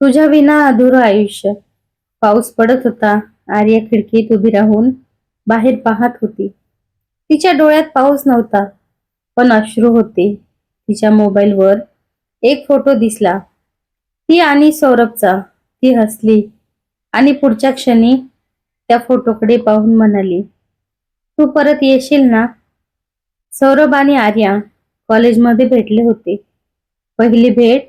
तुझ्या विना अधुरं आयुष्य. पाऊस पडत होता. आर्या खिडकीत उभी राहून बाहेर पाहत होती. तिच्या डोळ्यात पाऊस नव्हता पण अश्रू होते. तिच्या मोबाईलवर एक फोटो दिसला. ती आणि सौरभचा. ती हसली आणि पुढच्या क्षणी त्या फोटोकडे पाहून म्हणाली तू परत येशील ना? सौरभ आणि आर्या कॉलेजमध्ये भेटले होते. पहिली भेट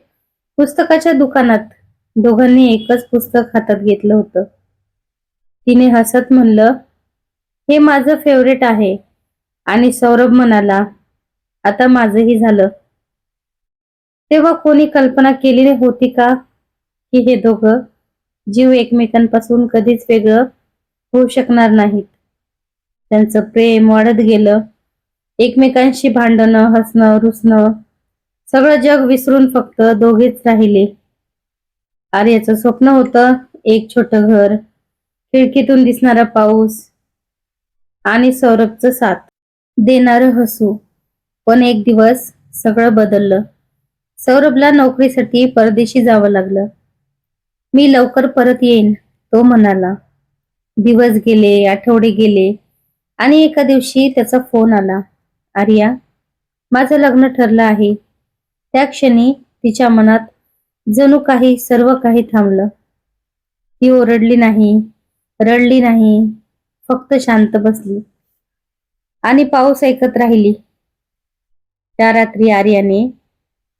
पुस्तकाच्या दुकानात दोघांनी एकच पुस्तक हातात घेतलं होतं. तिने हसत म्हणलं हे माझं फेवरेट आहे. आणि सौरभ म्हणाला आता माझंही झालं. तेव्हा कोणी कल्पना केली होती का की हे दोघं जीव एकमेकांपासून कधीच वेगळं होऊ शकणार नाहीत. त्यांचं प्रेम वाढत गेलं. एकमेकांशी भांडणं हसणं रुसणं सगळं जग विसरून फक्त दोघेच राहिले. आर्याचं स्वप्न होतं एक छोटं घर खिडकीतून दिसणारा पाऊस आणि सौरभचं साथ. देणारं हसू. पण एक दिवस सगळं बदललं. सौरभला नोकरीसाठी परदेशी जावं लागलं. मी लवकर परत येईन तो म्हणाला. दिवस गेले आठवडे गेले आणि एका दिवशी त्याचा फोन आला. आर्या माझं लग्न ठरलं आहे. त्या क्षणी तिच्या मनात जणू काही सर्व काही थांबलं. ती ओरडली नाही रडली नाही फक्त शांत बसली. आणि पाऊस ऐकत राहिली. त्या रात्री आर्याने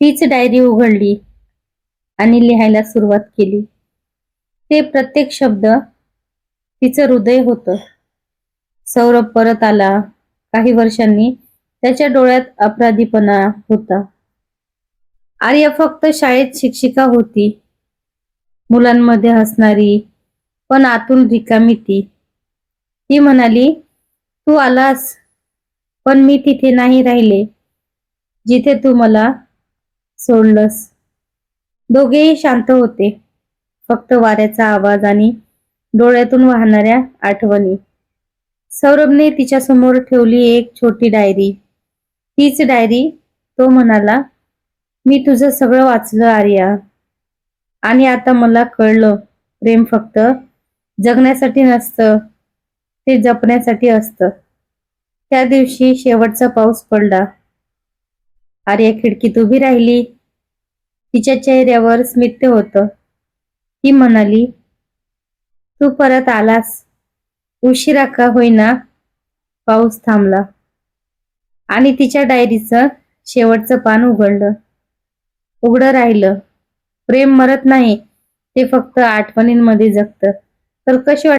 तीच डायरी उघडली आणि लिहायला सुरुवात केली. ते प्रत्येक शब्द तिचं हृदय होतं. सौरभ परत आला. काही वर्षांनी त्याच्या डोळ्यात अपराधीपणा होता. आर्या फक्त शाळेत शिक्षिका होती. मुलांमध्ये हसणारी पण आतून रिकामी ती ती म्हणाली तू आलास पण मी तिथे नाही राहिले जिथे तू मला सोडलंस. दोघेही शांत होते. फक्त वाऱ्याचा आवाज आणि डोळ्यातून वाहणाऱ्या आठवणी. सौरभने तिच्या समोर ठेवली एक छोटी डायरी. तीच डायरी तो म्हणाला मी तुझं सगळं वाचलं आर्या. आणि आता मला कळलं प्रेम फक्त जगण्यासाठी नसतं ते जपण्यासाठी असतं. त्या दिवशी शेवटचा पाऊस पडला. आर्या खिडकीत उभी राहिली. तिच्या चेहऱ्यावर स्मित्य होतं. ती म्हणाली तू परत आलास. उशिरा का होईना पाऊस थांबला. आणि तिच्या डायरीचं शेवटचं पान उघडलं. उघडं राहिलं. प्रेम मरत नाही. ते फक्त आठवणींमध्ये जगतं. तर कशी वाट